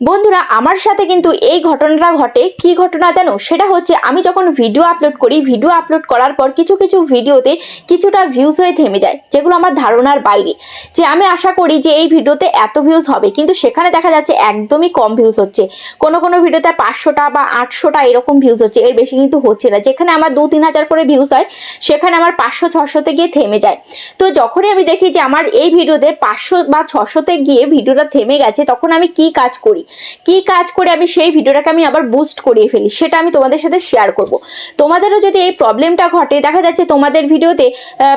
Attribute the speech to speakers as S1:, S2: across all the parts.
S1: বন্ধুরা, আমার সাথে কিন্তু এই ঘটনাটা ঘটে। কি ঘটনা জানো? সেটা হচ্ছে, আমি যখন ভিডিও আপলোড করি ভিডিও আপলোড করার পর কিছু কিছু ভিডিওতে কিছুটা ভিউজ হয়ে থেমে যায়, যেগুলো আমার ধারণার বাইরে। যে আমি আশা করি যে এই ভিডিওতে এত ভিউজ হবে, কিন্তু সেখানে দেখা যাচ্ছে একদমই কম ভিউজ হচ্ছে। কোনো কোনো ভিডিওতে পাঁচশোটা বা আটশোটা এরকম ভিউজ হচ্ছে, এর বেশি কিন্তু হচ্ছে না। যেখানে আমার দু, তিন হাজার করে ভিউজ হয়, সেখানে আমার পাঁচশো, ছশোতে গিয়ে থেমে যায়। তো যখনই আমি দেখি যে আমার এই ভিডিওতে পাঁচশো বা ছশোতে গিয়ে ভিডিওটা থেমে গেছে, তখন আমি কি কাজ করি? কি কাজ করে আমি সেই ভিডিওটাকে আমি আবার বুস্ট করিয়ে ফেলি, সেটা আমি তোমাদের সাথে শেয়ার করব। তোমাদেরও যদি এই প্রবলেমটা ঘটে, দেখা যাচ্ছে তোমাদের ভিডিওতে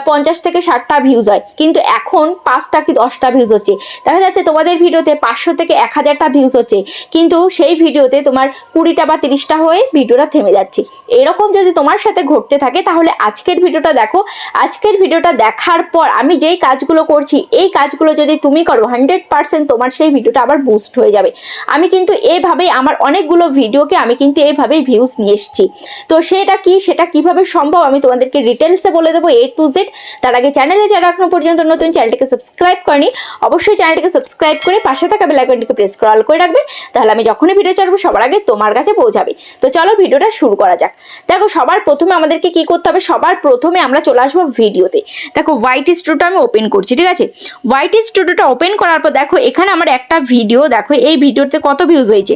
S1: পঞ্চাশ থেকে ষাটটা ভিউজ হয়, কিন্তু এখন পাঁচটা কি দশটা ভিউজ হচ্ছে? দেখা যাচ্ছে তোমাদের ভিডিওতে পাঁচশো থেকে এক হাজারটা ভিউজ হচ্ছে, কিন্তু সেই ভিডিওতে তোমার কুড়িটা বা তিরিশটা হয়ে ভিডিওটা থেমে যাচ্ছে। এরকম যদি তোমার সাথে ঘটতে থাকে, তাহলে আজকের ভিডিওটা দেখো। আজকের ভিডিওটা দেখার পর আমি যেই কাজগুলো করছি, এই কাজগুলো যদি তুমি করো হান্ড্রেড পার্সেন্ট তোমার সেই ভিডিওটা আবার বুস্ট হয়ে যাবে। আমি কিন্তু এইভাবেই আমার অনেকগুলো ভিডিওকে আমি কিন্তু এইভাবেই ভিউজ নিয়ে এসেছি। তো সেটা কি, সেটা কীভাবে সম্ভব আমি তোমাদেরকে ডিটেলসে বলে দেবো এ টু জেড তার আগে চ্যানেলে যারা এখনও পর্যন্ত নতুন চ্যানেলটিকে সাবস্ক্রাইব করেনি, অবশ্যই চ্যানেলটিকে সাবস্ক্রাইব করে পাশে থাকা বেল আইকনটিকে প্রেস করে করে রাখবে। তাহলে আমি যখনই ভিডিও চাড়বো সবার আগে তোমার কাছে পৌঁছাবে। তো চলো ভিডিওটা শুরু করা যাক। দেখো, সবার প্রথমে আমাদেরকে কি করতে হবে? সবার প্রথমে আমরা চলে আসব ভিডিওতে দেখো হোয়াইট স্টুডিওটা আমি ওপেন করছি, ঠিক আছে? হোয়াইট স্টুডিওটা ওপেন করার পর দেখো, এখানে আমার একটা ভিডিও দেখো, এই ভিডিওতে কত ভিউজ হয়েছে।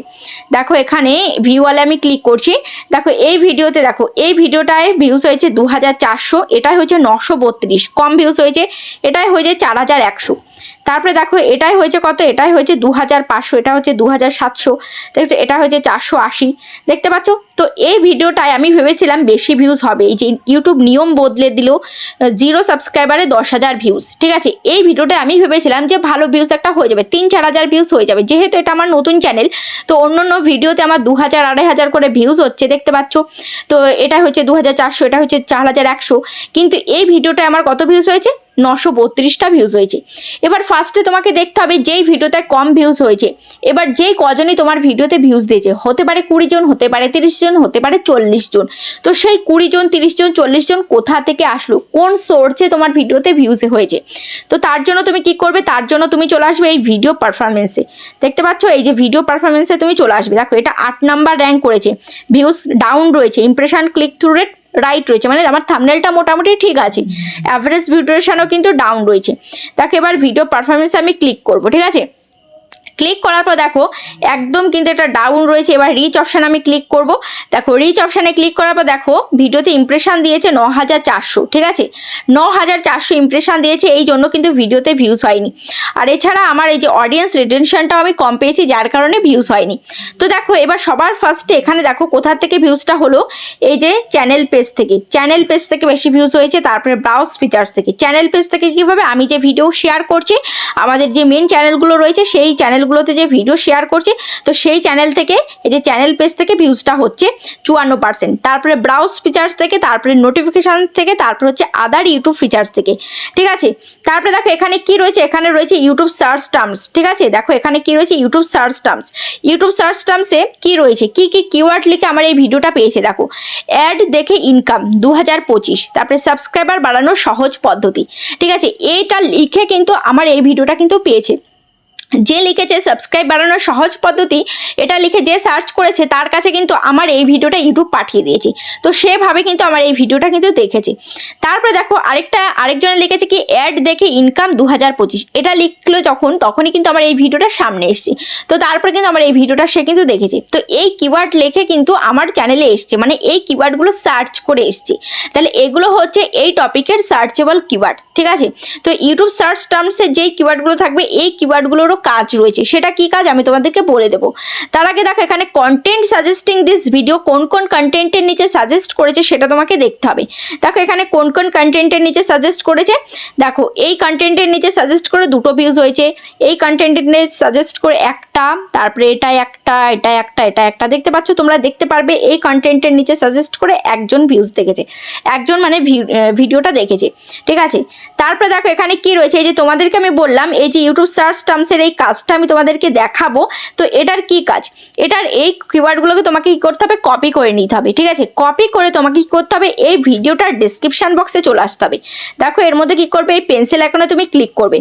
S1: দেখো এখানে ভিউওয়ালে আমি ক্লিক করছি। দেখো এই ভিডিওতে দেখো, এই ভিডিওটায় ভিউজ হয়েছে দু হাজার চারশো, এটাই হচ্ছে নশো বত্রিশ। কম ভিউজ হয়েছে, এটাই হয়েছে চার হাজার একশো। তারপরে দেখো, এটাই হয়েছে কত? এটাই হয়েছে দু হাজার পাঁচশো, এটা হচ্ছে দু হাজার সাতশো দেখছ এটা হয়েছে চারশো আশি। দেখতে পাচ্ছ? তো এই ভিডিওটায় আমি ভেবেছিলাম বেশি ভিউজ হবে। এই যে ইউটিউব নিয়ম বদলে দিল জিরো সাবস্ক্রাইবারে দশ হাজার ভিউজ ঠিক আছে? এই ভিডিওটা আমি ভেবেছিলাম যে ভালো ভিউজ একটা হয়ে যাবে, তিন চার হাজার ভিউজ হয়ে যাবে। যেহেতু এটা আমার নতুন চ্যানেল তো অন্য অন্য ভিডিওতে আমার দু হাজার আড়াই হাজার করে ভিউজ হচ্ছে, দেখতে পাচ্ছ? তো এটা হচ্ছে দু হাজার চারশো, এটা হচ্ছে চার হাজার একশো। কিন্তু এই ভিডিওটা আমার কত ভিউজ হয়েছে? নশো বত্রিশটা ভিউজ হয়েছে। এবার ফার্স্টে তোমাকে দেখতে হবে যেই ভিডিওতে কম ভিউজ হয়েছে, এবার যেই কজনই তোমার ভিডিওতে ভিউজ দিয়েছে, হতে পারে কুড়ি জন, হতে পারে তিরিশ জন, হতে পারে চল্লিশ জন। তো সেই কুড়ি জন, তিরিশ জন, চল্লিশ জন কোথা থেকে আসলো, কোন সোর্সে তোমার ভিডিওতে ভিউজ হয়েছে। তো তার জন্য তুমি কি করবে, তার জন্য তুমি চলে আসবে এই ভিডিও পারফরমেন্সে দেখতে পাচ্ছ, এই যে ভিডিও পারফরমেন্সে তুমি চলে আসবে। দেখো, এটা আট নাম্বার র্যাঙ্ক করেছে। ভিউজ ডাউন রয়েছে। Impression click through rate right রয়েছে। মানে আমার থামনেলটা মোটামুটি ঠিক আছে। অ্যাভারেজ ভিডিওশনও কিন্তু ডাউন রয়েছে। তাকে এবার ভিডিও পারফরমেন্সে আমি ক্লিক করব, ঠিক আছে? ক্লিক করার পর দেখো, একদম কিন্তু এটা ডাউন রয়েছে, এবার রিচ অপশান আমি ক্লিক করব। দেখো রিচ অপশানে ক্লিক করার পর দেখো ভিডিওতে ইমপ্রেশন দিয়েছে ন হাজার চারশো, ঠিক আছে? ন হাজার চারশো ইমপ্রেশন দিয়েছে, এই জন্য কিন্তু ভিডিওতে ভিউজ হয়নি। আর এছাড়া আমার এই যে অডিয়েন্স রিটেনশনটাও আমি কম পেয়েছি, যার কারণে ভিউজ হয়নি। তো দেখো, এবার সবার ফার্স্টে এখানে দেখো কোথা থেকে ভিউজটা হলো? এই যে চ্যানেল পেজ থেকে। চ্যানেল পেজ থেকে বেশি ভিউজ হয়েছে, তারপরে ব্রাউজ ফিচার্স থেকে। চ্যানেল পেজ থেকে কীভাবে আমি যে ভিডিও শেয়ার করছি, আমাদের যে মেন চ্যানেলগুলো রয়েছে, সেই চ্যানেলগুলোতে যে ভিডিও শেয়ার করছে, তো সেই চ্যানেল থেকে, এই যে চ্যানেল পেজ থেকে ভিউজটা হচ্ছে চুয়ান্ন পার্সেন্ট তারপরে ব্রাউজ ফিচার্স থেকে, তারপরে নোটিফিকেশান থেকে, তারপরে হচ্ছে আদার ইউটিউব ফিচার্স থেকে। ঠিক আছে? তারপরে দেখো এখানে কি রয়েছে? এখানে রয়েছে ইউটিউব সার্চ টার্মস ঠিক আছে? দেখো এখানে কি রয়েছে? YouTube search terms YouTube search টার্মসে কি রয়েছে? কি কি কিওয়ার্ড লিখে আমার এই ভিডিওটা পেয়েছে দেখো। অ্যাড দেখে ইনকাম দু হাজার পঁচিশ। তারপরে সাবস্ক্রাইবার বাড়ানোর সহজ পদ্ধতি। ঠিক আছে? এইটা লিখে কিন্তু আমার এই ভিডিওটা কিন্তু পেয়েছে। যে লিখেছে সাবস্ক্রাইব বাড়ানোর সহজ পদ্ধতি, এটা লিখে যে সার্চ করেছে, তার কাছে কিন্তু আমার এই ভিডিওটা ইউটিউব পাঠিয়ে দিয়েছি। তো সেভাবে কিন্তু আমার এই ভিডিওটা কিন্তু দেখেছে। তারপরে দেখো, আরেকটা, আরেকজনে লিখেছে কি অ্যাড দেখে ইনকাম দু হাজার পঁচিশ। এটা লিখলো যখন, তখনই কিন্তু আমার এই ভিডিওটা সামনে এসছে। তো তারপরে কিন্তু আমার এই ভিডিওটা সে কিন্তু দেখেছে। তো এই কিওয়ার্ড লিখে কিন্তু আমার চ্যানেলে এসছে। মানে এই কিওয়ার্ডগুলো সার্চ করে এসছে। তাহলে এগুলো হচ্ছে এই টপিকের সার্চেবল কিওয়ার্ড ঠিক আছে? তো ইউটিউব সার্চ টার্মসে যেই কিওয়ার্ডগুলো থাকবে, এই কিওয়ার্ডগুলোরও কাজ রয়েছে। সেটা কি কাজ? আমি তোমাদেরকে বলে দেবো। তার আগে দেখো, এখানে কন্টেন্ট সাজেস্টিং দিস ভিডিও কোন কোন কন্টেন্টের নিচে সাজেস্ট করেছে সেটা তোমাকে দেখতে হবে। দেখো, এখানে কোন কোন কন্টেন্টের নিচে সাজেস্ট করেছে? দেখো, এই কন্টেন্টের নিচে সাজেস্ট করে দুটো ভিউজ হয়েছে। এই কন্টেন্টের নিচে সাজেস্ট করে একটা, তারপরে এটা একটা এটা একটা এটা একটা। দেখতে পাচ্ছ, তোমরা দেখতে পারবে, এই কন্টেন্টের নিচে সাজেস্ট করে একজন ভিউজ দেখেছে। একজন মানে ভিডিওটা দেখেছে। ঠিক আছে? তারপরে দেখো, এখানে কি রয়েছে? এই যে তোমাদেরকে আমি বললাম, এই যে ইউটিউব সার্চ টার্মসের এই কাজটা আমি তোমাদেরকে দেখাবো। তো এটার কি কাজ? এটার এই কিওয়ার্ডগুলোকে তোমাকে কি করতে হবে? কপি করে নিতে হবে, ঠিক আছে? কপি করে তোমাকে কি করতে হবে? এই ভিডিওটার ডিসক্রিপশন বক্সে চলে আসতে হবে। দেখো, এর মধ্যে কি করবে? এই পেন্সিল আইকনে তুমি ক্লিক করবে।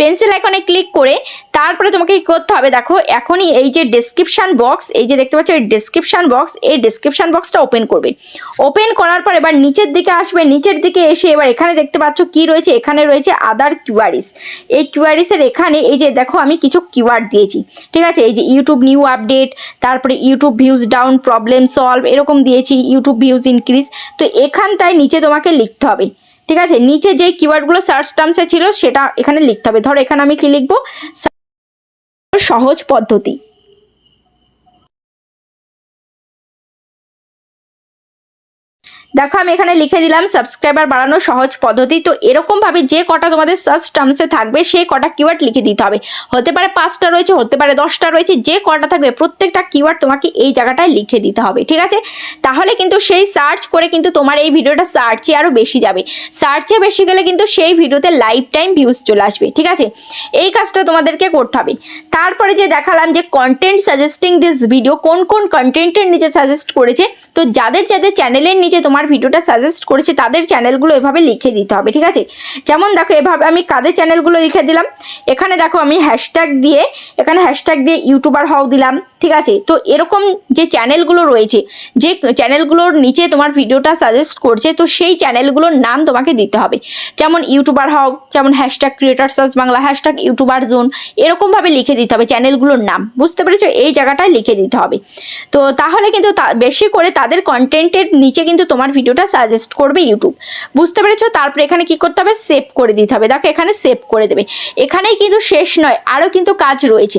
S1: পেন্সিল আইকনে ক্লিক করে তারপরে তোমাকে কি করতে হবে? দেখো, এখনই এই যে ডেসক্রিপশন বক্স এই যে দেখতে পাচ্ছ, এই ডেসক্রিপশন বক্স এই ডেসক্রিপশন বক্সটা ওপেন করবে। ওপেন করার পর এবার নিচের দিকে আসবে, নিচের দিকে এসে এবার এখানে দেখতে পাচ্ছ কি রয়েছে? এখানে রয়েছে আদার কিউয়ারিস এই কিউয়ারিসের এখানে এই যে দেখো আমি কিছু কিওয়ার্ড দিয়েছি, ঠিক আছে? এই যে ইউটিউব নিউ আপডেট তারপরে YouTube views down problem solve এরকম দিয়েছি ইউটিউব ভিউজ ইনক্রিজ তো এখানটায় নিচে তোমাকে লিখতে হবে, ঠিক আছে? নিচে যে কিওয়ার্ডগুলো সার্চ টার্মসে ছিল, সেটা এখানে লিখতে হবে। ধরো এখানে আমি কি লিখব? সহজ পদ্ধতি। দেখো, আমি এখানে লিখে দিলাম সাবস্ক্রাইবার বাড়ানোর সহজ পদ্ধতি। তো এরকম ভাবে যে কটা তোমাদের সার্চ টার্মসে থাকবে, সেই কটা কিওয়ার্ড লিখে দিতে হবে। হতে পারে পাঁচটা রয়েছে, হতে পারে দশটা রয়েছে, যে কটা থাকবে, প্রত্যেকটা কিওয়ার্ড তোমাকে এই জায়গাটায় লিখে দিতে হবে, ঠিক আছে? তাহলে কিন্তু সেই সার্চ করে কিন্তু তোমার এই ভিডিওটা সার্চে আরও বেশি যাবে। সার্চে বেশি গেলে কিন্তু সেই ভিডিওতে লাইফ টাইম ভিউজ চলে আসবে, ঠিক আছে? এই কাজটা তোমাদেরকে করতে হবে। তারপরে যে দেখালাম যে কন্টেন্ট সাজেস্টিং দিস ভিডিও কোন কোন কন্টেন্টের নিচে সাজেস্ট করেছে, তো যাদের যাদের চ্যানেলের নিচে তোমার ভিডিওটা সাজেস্ট করেছে, তাদের চ্যানেলগুলো এভাবে লিখে দিতে হবে, ঠিক আছে? যেমন দেখো, এভাবে আমি কাদের চ্যানেলগুলো লিখে দিলাম? এখানে দেখো আমি হ্যাশট্যাগ দিয়ে, এখানে হ্যাশট্যাগ দিয়ে ইউটিউবার হও দিলাম, ঠিক আছে? তো এরকম যে চ্যানেলগুলো রয়েছে, যে চ্যানেলগুলোর নিচে তোমার ভিডিওটা সাজেস্ট করছে, তো সেই চ্যানেলগুলোর নাম তোমাকে দিতে হবে। যেমন ইউটিউবার হও, যেমন hashtag creator search Bangla hashtag YouTuber zone এরকমভাবে লিখে দিতে হবে চ্যানেলগুলোর নাম, বুঝতে পেরেছ? এই জায়গাটায় লিখে দিতে হবে। তো তাহলে কিন্তু বেশি করে তাদের কন্টেন্টের নিচে কিন্তু তোমার ভিডিওটা সাজেস্ট করবে ইউটিউব বুঝতে পেরেছ? তারপরে এখানে কি করতে হবে? সেভ করে দিতে হবে। দেখো, এখানে সেভ করে দেবে। এখানেই কিন্তু শেষ নয় আরও কিন্তু কাজ রয়েছে।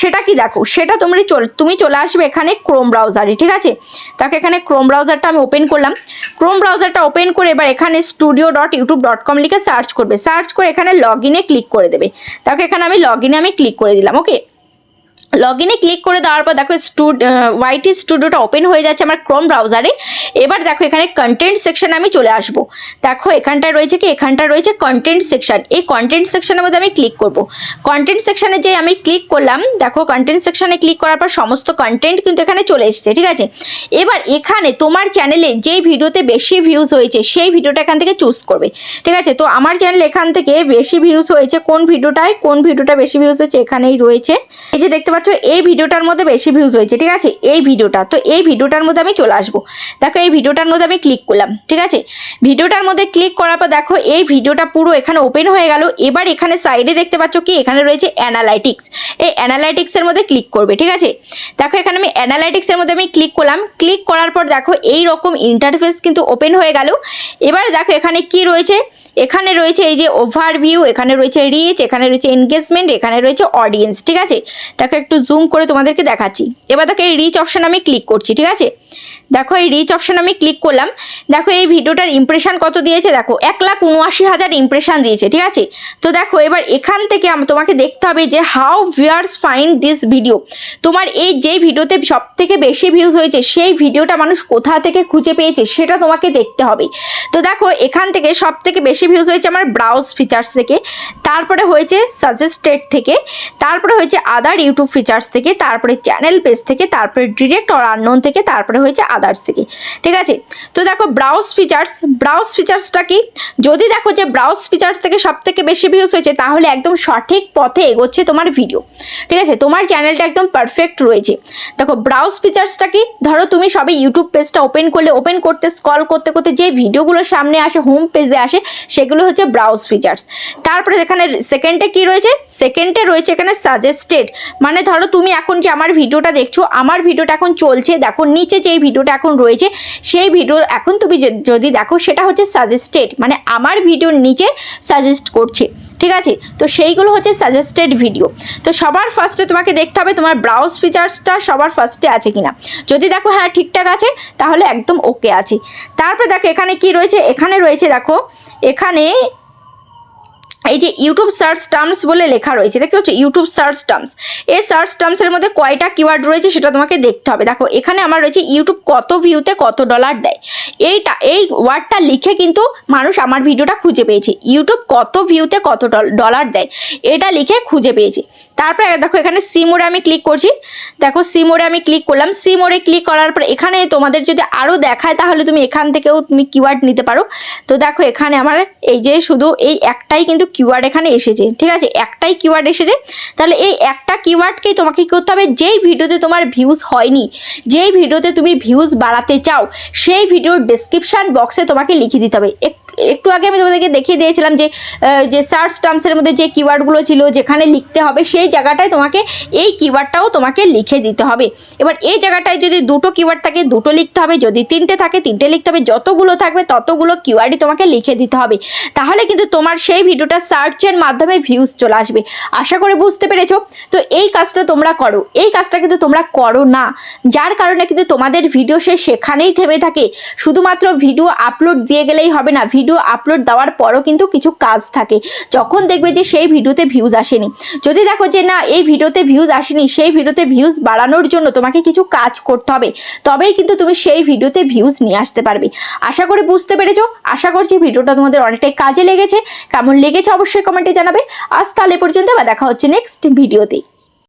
S1: সেটা কি দেখো? সেটা তোমরা চল, তুমি চলে আসবে এখানে ক্রোম ব্রাউজারে ঠিক আছে? দেখো, এখানে ক্রোম ব্রাউজারটা আমি ওপেন করলাম। ক্রোম ব্রাউজারটা ওপেন করে এবার এখানে studio dot YouTube dot com লিখে সার্চ করবে। সার্চ করে এখানে লগ ইনে ক্লিক করে দেবে। দেখো, এখানে আমি লগ ইনে আমি ক্লিক করে দিলাম ওকে লগ ইনে ক্লিক করে দেওয়ার পর দেখো স্টুড ওয়াইটি স্টুডিওটা ওপেন হয়ে যাচ্ছে আমার ক্রোম ব্রাউজারে এবার দেখো এখানে কন্টেন্ট সেকশন আমি চলে আসব। দেখো এখানটায় রয়েছে কি? এখানটা রয়েছে কন্টেন্ট সেকশন এই কন্টেন্ট সেকশনের মধ্যে আমি ক্লিক করব। কন্টেন্ট সেকশনে যে আমি ক্লিক করলাম। দেখো কন্টেন্ট সেকশনে ক্লিক করার পর সমস্ত কন্টেন্ট কিন্তু এখানে চলে এসেছে, ঠিক আছে? এবার এখানে তোমার চ্যানেলে যেই ভিডিওতে বেশি ভিউজ হয়েছে, সেই ভিডিওটা এখান থেকে চুজ করবে, ঠিক আছে? তো আমার চ্যানেল এখান থেকে বেশি ভিউজ হয়েছে কোন ভিডিওটায় কোন ভিডিওটা বেশি ভিউজ হয়েছে? এখানেই রয়েছে। এই যে দেখতে পাচ্ছ এই ভিডিওটার মধ্যে বেশি ভিউজ হয়েছে, ঠিক আছে? এই ভিডিওটা, তো এই ভিডিওটার মধ্যে আমি চলে আসব। দেখো, এই ভিডিওটার মধ্যে আমি ক্লিক করলাম, ঠিক আছে? ভিডিওটার মধ্যে ক্লিক করার পর দেখো, এই ভিডিওটা পুরো এখানে ওপেন হয়ে গেল। এবার এখানে সাইডে দেখতে পাচ্ছ কি? এখানে রয়েছে অ্যানালাইটিক্স এই অ্যানালাইটিক্সের মধ্যে ক্লিক করবে, ঠিক আছে? দেখো, এখানে আমি অ্যানালাইটিক্সের মধ্যে আমি ক্লিক করলাম। ক্লিক করার পর দেখো এই রকম ইন্টারফেস কিন্তু ওপেন হয়ে গেল। এবার দেখো, এখানে কি রয়েছে? এখানে রয়েছে এই যে ওভারভিউ এখানে রয়েছে রিচ এখানে রয়েছে এনগেজমেন্ট এখানে রয়েছে অডিয়েন্স ঠিক আছে? দেখো একটু জুম করে তোমাদেরকে দেখাচ্ছি। এবার দেখো এই রিচ অপশান আমি ক্লিক করছি, ঠিক আছে? দেখো এই রিচ অপশন আমি ক্লিক করলাম। দেখো এই ভিডিওটার ইমপ্রেশন কত দিয়েছে? দেখো, এক লাখ উনআশি হাজার ইমপ্রেশন দিয়েছে, ঠিক আছে? তো দেখো, এবার এখান থেকে তোমাকে দেখতে হবে যে how viewers find this video তোমার এই যে ভিডিওতে সব থেকে বেশি ভিউজ হয়েছে, সেই ভিডিওটা মানুষ কোথা থেকে খুঁজে পেয়েছে সেটা তোমাকে দেখতে হবে। তো দেখো, এখান থেকে সব থেকে বেশি ভিউজ হয়েছে আমার ব্রাউজ ফিচার্স থেকে, তারপরে হয়েছে সাজেস্টেড থেকে, তারপরে হয়েছে আদার ইউটিউব ফিচার্স থেকে, তারপরে চ্যানেল পেজ থেকে, তারপরে ডিরেক্ট অর আননোন থেকে, তারপরে হয়েছে আদার্স থেকে। ঠিক আছে? তো দেখো ব্রাউজ ফিচার্স ব্রাউজ ফিচার্সটা কি? যদি দেখো যে ব্রাউজ ফিচার্স থেকে সব থেকে বেশি ভিউজ হয়েছে, তাহলে একদম সঠিক পথে এগোচ্ছে তোমার ভিডিও ঠিক আছে? তোমার চ্যানেলটা একদম পারফেক্ট রয়েছে। দেখো ব্রাউজ ফিচার্সটা কি? ধরো তুমি সবে ইউটিউব পেজটা ওপেন করলে ওপেন করতে স্কল করতে করতে যে ভিডিওগুলো সামনে আসে হোম পেজে আসে, সেগুলো হচ্ছে ব্রাউজ ফিচার্স তারপরে এখানে সেকেন্ডে কি রয়েছে? সেকেন্ডে রয়েছে এখানে সাজেস্টেড মানে ধরো তুমি এখন যে আমার ভিডিওটা দেখছ, আমার ভিডিওটা এখন চলছে। দেখো নিচে যেই ভিডিওটা এখন রয়েছে, সেই ভিডিও এখন তুমি যদি দেখো সেটা হচ্ছে সাজেস্টেড মানে আমার ভিডিওর নিচে সাজেস্ট করছে, ঠিক আছে? তো সেইগুলো হচ্ছে সাজেস্টেড ভিডিও তো সবার ফার্স্টে তোমাকে দেখতে হবে তোমার ব্রাউজ ফিচার্সটা সবার ফার্স্টে আছে কিনা। যদি দেখো হ্যাঁ ঠিকঠাক আছে, তাহলে একদম ওকে আছে। তারপরে দেখো এখানে কি রয়েছে? এখানে রয়েছে দেখো, এখানে এই যে ইউটিউব সার্চ টার্মস বলে লেখা রয়েছে, দেখতে পাচ্ছ? ইউটিউব সার্চ টার্মস এই সার্চ টার্মসের মধ্যে কয়টা কিওয়ার্ড রয়েছে সেটা তোমাকে দেখতে হবে। দেখো, এখানে আমার রয়েছে ইউটিউব কত ভিউতে কত ডলার দেয়। এইটা, এই ওয়ার্ডটা লিখে কিন্তু মানুষ আমার ভিডিওটা খুঁজে পেয়েছে। ইউটিউব কত ভিউতে কত ডলার দেয়, এটা লিখে খুঁজে পেয়েছে। তারপরে দেখো, এখানে সি মোড়ে আমি ক্লিক করছি। দেখো সি মোড়ে আমি ক্লিক করলাম। সি মোড়ে ক্লিক করার পর এখানে তোমাদের যদি আরও দেখায়, তাহলে তুমি এখান থেকেও তুমি কিওয়ার্ড নিতে পারো। তো দেখো, এখানে আমার এই যে শুধু এই একটাই কিন্তু কিওয়ার্ড এখানে এসেছে, ঠিক আছে? একটাই কিওয়ার্ড এসেছে, তাহলে এই একটা কিওয়ার্ডকেই তোমাকে কী করতে হবে, যেই ভিডিওতে তোমার ভিউজ হয়নি, যেই ভিডিওতে তুমি ভিউজ বাড়াতে চাও, সেই ভিডিওর ডেসক্রিপশান বক্সে তোমাকে লিখে দিতে হবে। এক- একটু আগে আমি তোমাদেরকে দেখিয়ে দিয়েছিলাম যে যে সার্চ টার্মসের মধ্যে যে কিওয়ার্ডগুলো ছিল যেখানে লিখতে হবে, সেই জায়গাটায় তোমাকে এই কিওয়ার্ডটাও তোমাকে লিখে দিতে হবে। এবার এই জায়গাটায় যদি দুটো কিওয়ার্ড থাকে, দুটো লিখতে হবে, যদি তিনটে থাকে, তিনটে লিখতে হবে, যতগুলো থাকবে ততগুলো কিওয়ার্ডই তোমাকে লিখে দিতে হবে। তাহলে কিন্তু তোমার সেই ভিডিওটা সার্চের মাধ্যমে ভিউজ চলে আসবে। আশা করে বুঝতে পেরেছ? তো এই কাজটা তোমরা করো। এই কাজটা কিন্তু তোমরা করো না। যার কারণে কিন্তু তোমাদের ভিডিও সে সেখানেই থেমে থাকে। শুধুমাত্র ভিডিও আপলোড দিয়ে গেলেই হবে না। ভিডিও আপলোড দেওয়ার পরও কিন্তু কিছু কাজ থাকে। যখন দেখবে যে সেই ভিডিওতে ভিউজ আসেনি। যদি দেখো যে না, এই ভিডিওতে ভিউজ আসেনি, সেই ভিডিওতে ভিউজ বাড়ানোর জন্য তোমাকে কিছু কাজ করতে হবে, তবেই কিন্তু তুমি সেই ভিডিওতে ভিউজ নিয়ে আসতে পারবে। আশা করি বুঝতে পেরেছ। আশা করছি ভিডিওটা তোমাদের অনেকটাই কাজে লেগেছে। কেমন লেগেছে অবশ্যই কমেন্টে জানাবে। আজ তাহলে পর্যন্ত বা দেখা হচ্ছে নেক্সট ভিডিওতে